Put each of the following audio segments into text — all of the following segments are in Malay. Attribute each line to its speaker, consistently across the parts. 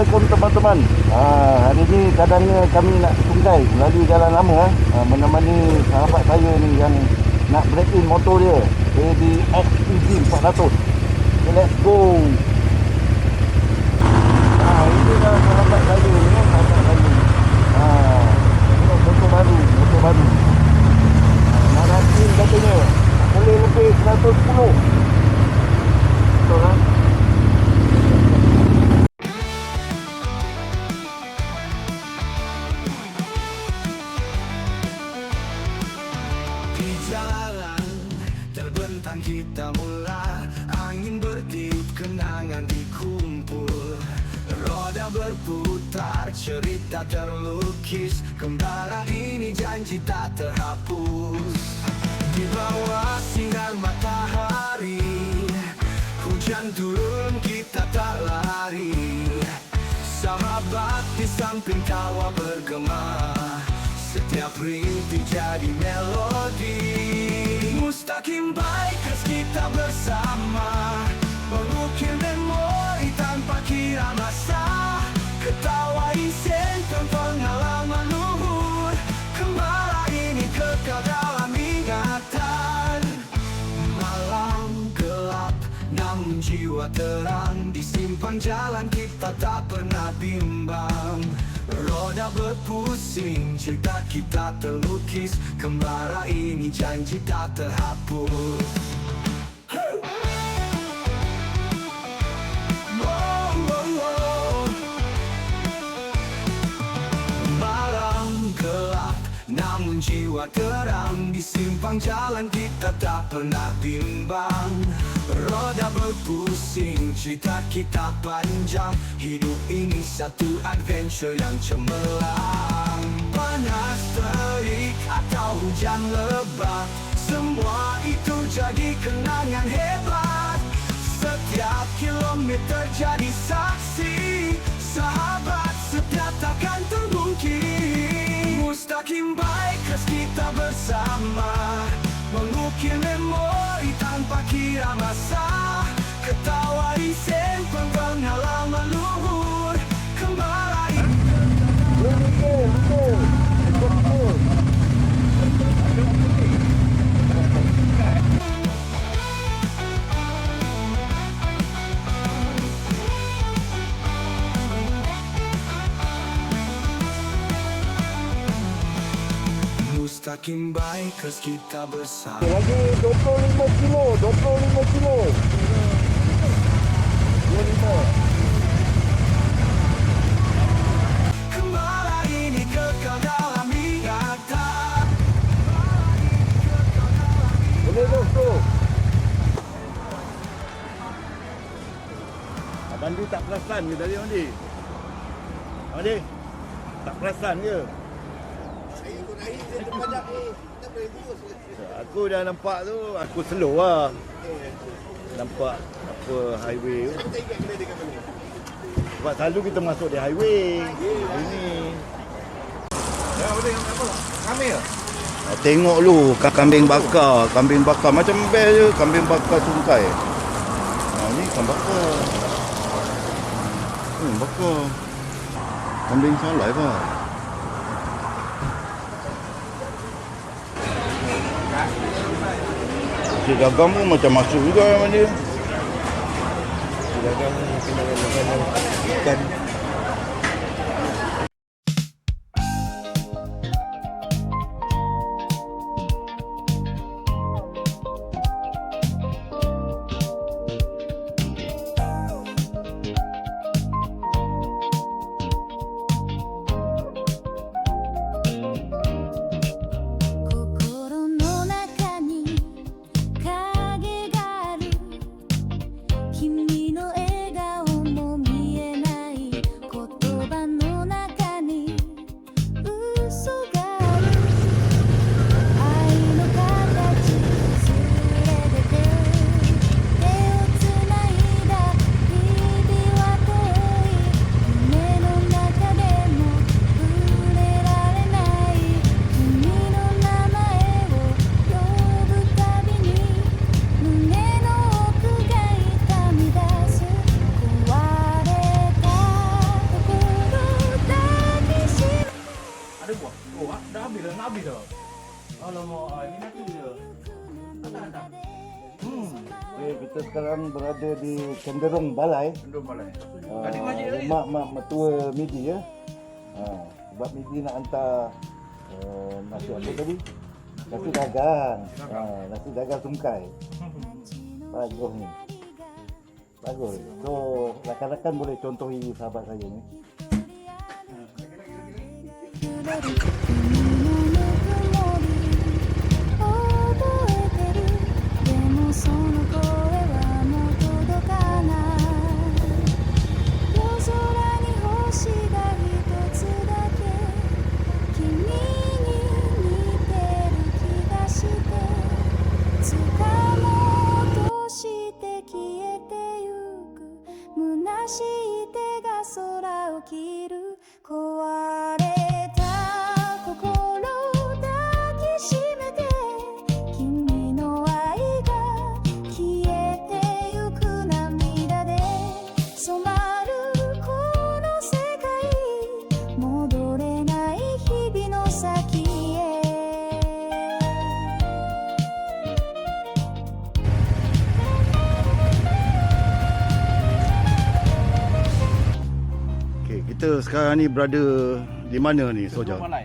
Speaker 1: Assalamualaikum teman-teman. Ha, Hari ni kadangnya kami nak tunggai melalui jalan lama ha, Menemani sahabat saya ni yang nak break in motor dia. ADX EG 400 okay, Let's go
Speaker 2: Jalan terbentang kita mula. Angin bertiup kenangan dikumpul Roda berputar cerita terlukis. Kembara ini janji tak terhapus. Di bawah sinar matahari Hujan turun kita tak lari. Sahabat di samping tawa bergema Setiap rintik jadi melodi. Mustaqim bikers kita bersama. Mengukir memori tanpa kira masa. Ketawa insen pengalaman luhur. Kembali ini kekal dalam ingatan. Malam gelap namun jiwa terang. Disimpan jalan kita tak pernah bimbang Roda berpusing cerita kita terlukis. Kembara ini janji tak terhapus jiwa terang Di simpang jalan kita tak pernah bimbang. Roda berpusing Cerita kita panjang. Hidup ini satu adventure yang cemerlang. Panas terik atau hujan lebat Semua itu jadi kenangan hebat. Setiap kilometer jadi saksi Sahabat setia takkan terbungkir Mustaqim bikers kita bersama. Mengukir memori tanpa kira masa Mustaqim bikers kita bersama
Speaker 1: Lagi 25 kilo 25 kilo 25
Speaker 2: Kembali ini kekal dalam ingatan
Speaker 1: Boleh tu tu Abang Di tak perasan ke tadi Abang Di? Abang Di? Tak perasan ke? Aku dah nampak tu, aku slow lah Nampak apa highway tu Sebab selalu kita masuk di highway Ini Ah, Tengok lu ka- kambing bakar, kambing bakar macam best je, kambing bakar sungkai. Ha ni ikan bakar. Hmm, bakar. Kambing salai apa? Si dagang pun macam masuk juga sama dia. Si dagang kena dengan ikan. Sekarang berada di Cenderung Balai.
Speaker 3: Belum balai.
Speaker 1: Uh,
Speaker 3: tadi.
Speaker 1: mak mak mertua Midi ya. Ha, sebab Midi nak hantar uh, nasi apa tadi? Nasi dagang. Ha, nasi dagang tungkai. Bagus ni. Bagus. So, rakan-rakan boleh contohi sahabat saya ni.
Speaker 4: 揺れ
Speaker 1: kita sekarang ni berada di mana ni Soja?
Speaker 3: Cenderung balai.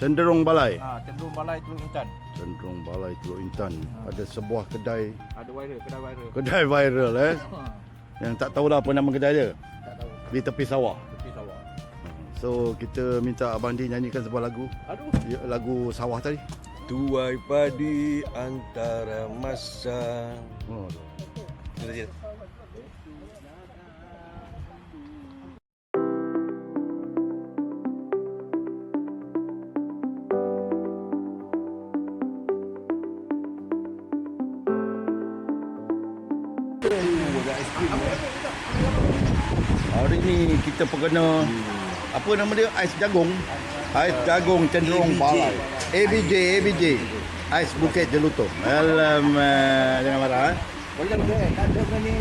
Speaker 1: Cenderung Balai.
Speaker 3: Ha, cenderung balai Teluk Intan.
Speaker 1: Cenderung Balai Teluk Intan. Ada sebuah kedai
Speaker 3: Ada viral, kedai viral.
Speaker 1: kedai viral eh.
Speaker 3: Ha,
Speaker 1: Yang tak tahulah apa nama kedai dia.
Speaker 3: tak tahu.
Speaker 1: Di tepi sawah.
Speaker 3: Tepi sawah.
Speaker 1: So kita minta Abang Din nyanyikan sebuah lagu.
Speaker 3: Aduh.
Speaker 1: Ya, lagu sawah tadi.
Speaker 5: Tuai padi antara masa
Speaker 1: Oh.
Speaker 5: Kita
Speaker 1: Hari ni kita perkena apa nama dia? Ais jagung. Ais jagung cenderung balai. ABJ ABJ. Ais Bukit Jelutung. Alamak, jangan marah eh.
Speaker 3: Kau jangan buat, tak ada benda ni.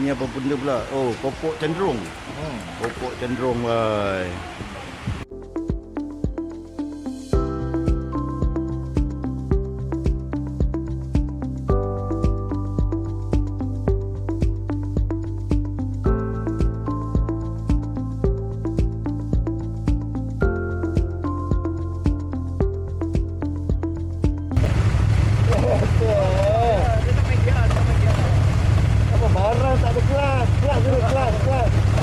Speaker 1: Ini apa benda pula? Oh, popok cenderung. Popok cenderung, bhai. Barang tak ada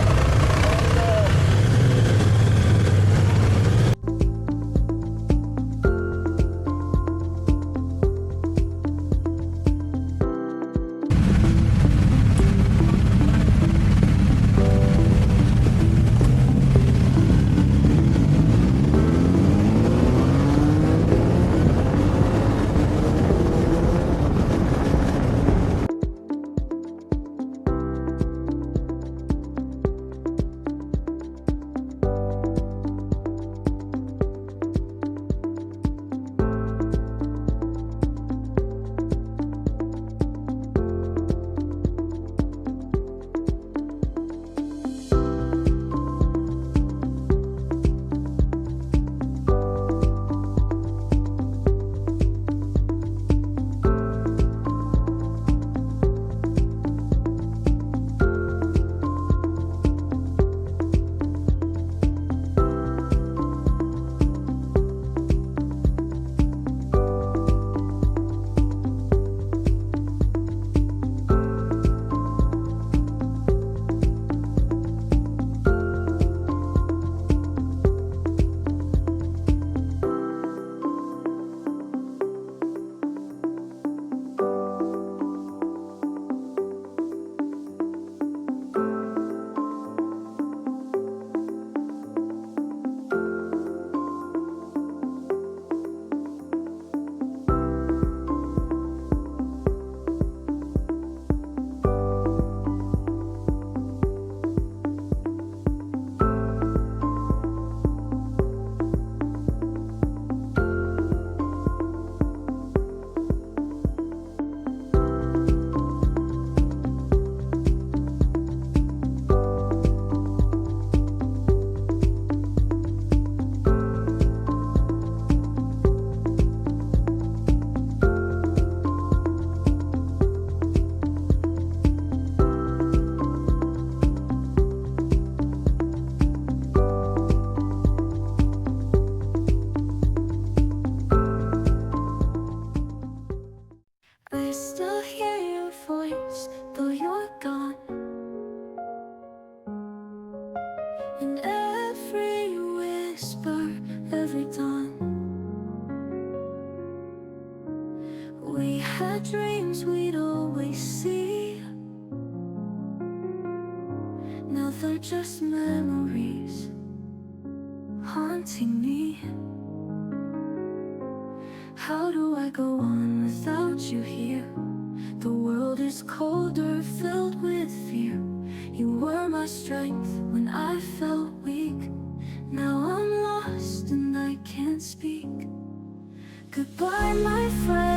Speaker 6: still hear your voice, though you're gone. And every whisper, every dawn. We had dreams we'd always see. Now they're just memories haunting me. How do I go on without you here? The world is colder, filled with fear. You were my strength when I felt weak. Now I'm lost and I can't speak. Goodbye, my friend,